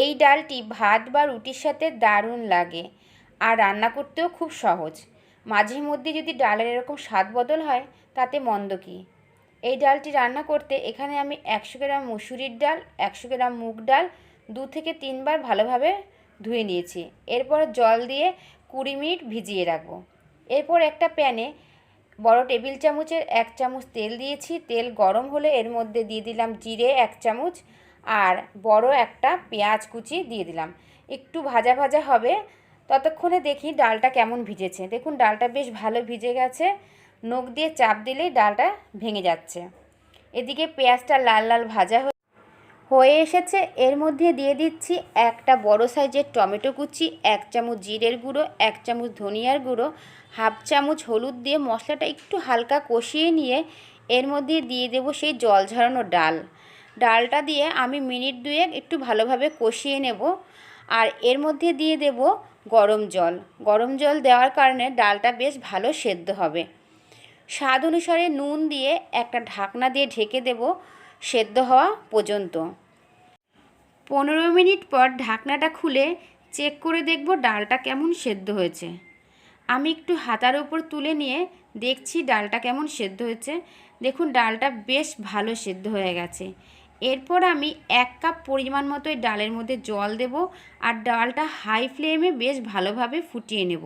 এই ডালটি ভাত বা রুটির সাথে দারুণ লাগে আর রান্না করতেও খুব সহজ। মাঝে মধ্যে যদি ডালের এরকম স্বাদ বদল হয়, তাতে মন্দ কী? এই ডালটি রান্না করতে এখানে আমি একশো গ্রাম মুসুরির ডাল, একশো গ্রাম মুগ ডাল দু থেকে তিনবার ভালোভাবে ধুয়ে নিয়েছি। এরপর জল দিয়ে কুড়ি মিনিট ভিজিয়ে রাখব। এরপর একটা প্যানে বড় টেবিল চামচের এক চামচ তেল দিয়েছি। তেল গরম হলে এর মধ্যে দিয়ে দিলাম জিরে এক চামচ আর বড় একটা পেঁয়াজ কুচি দিয়ে দিলাম। একটু ভাজা ভাজা হবে। ততক্ষণে দেখি ডালটা কেমন ভিজেছে। দেখুন, ডালটা বেশ ভালো ভিজে গেছে। নখ দিয়ে চাপ দিলেই ডালটা ভেঙে যাচ্ছে। এদিকে পেঁয়াজটা লাল লাল ভাজা হয়ে এসেছে। এর মধ্যে দিয়ে দিচ্ছি একটা বড় সাইজের টমেটো কুচি, এক চামচ জিরের গুঁড়ো, এক চামচ ধনিয়ার গুঁড়ো, হাফ চামচ হলুদ দিয়ে মশলাটা একটু হালকা কষিয়ে নিয়ে এর মধ্যে দিয়ে দেবো সেই জল ঝরানো ডাল। ডালটা দিয়ে আমি মিনিট দুয়েক একটু ভালোভাবে কষিয়ে নেব আর এর মধ্যে দিয়ে দেব গরম জল। গরম জল দেওয়ার কারণে ডালটা বেশ ভালো সেদ্ধ হবে। স্বাদ অনুসারে নুন দিয়ে একটা ঢাকনা দিয়ে ঢেকে দেব সেদ্ধ হওয়া পর্যন্ত। পনেরো মিনিট পর ঢাকনাটা খুলে চেক করে দেখব ডালটা কেমন সেদ্ধ হয়েছে। আমি একটু হাতার ওপর তুলে নিয়ে দেখছি ডালটা কেমন সেদ্ধ হয়েছে। দেখুন, ডালটা বেশ ভালো সেদ্ধ হয়ে গেছে। এরপর আমি এক কাপ পরিমাণ মতো ডালের মধ্যে জল দেব আর ডালটা হাই ফ্লেমে বেশ ভালোভাবে ফুটিয়ে নেব।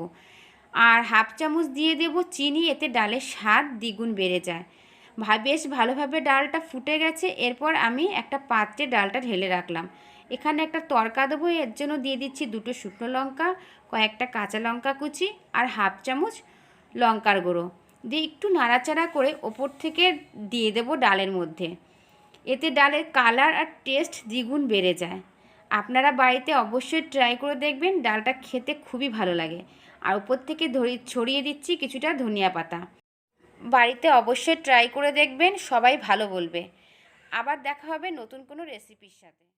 আর হাফ চামচ দিয়ে দেব চিনি, এতে ডালের স্বাদ দ্বিগুণ বেড়ে যায়। বেশ ভালোভাবে ডালটা ফুটে গেছে, এরপর আমি একটা পাত্রে ডালটা ঢেলে রাখলাম। এখানে একটা তরকা দেবো, এর জন্য দিয়ে দিচ্ছি দুটো শুকনো লঙ্কা, কয়েকটা কাঁচা লঙ্কা কুচি আর হাফ চামচ লঙ্কার গুঁড়ো। দিয়ে একটু নাড়াচাড়া করে ওপর থেকে দিয়ে দেবো ডালের মধ্যে। এতে ডালের কালার আর টেস্ট দ্বিগুণ বেড়ে যায়। আপনারা বাড়িতে অবশ্যই ট্রাই করে দেখবেন, ডালটা খেতে খুবই ভালো লাগে। আর উপর থেকে ধরি, ছড়িয়ে দিচ্ছি কিছুটা ধনিয়া পাতা। বাড়িতে অবশ্যই ট্রাই করে দেখবেন, সবাই ভালো বলবে। আবার দেখা হবে নতুন কোনো রেসিপির সাথে।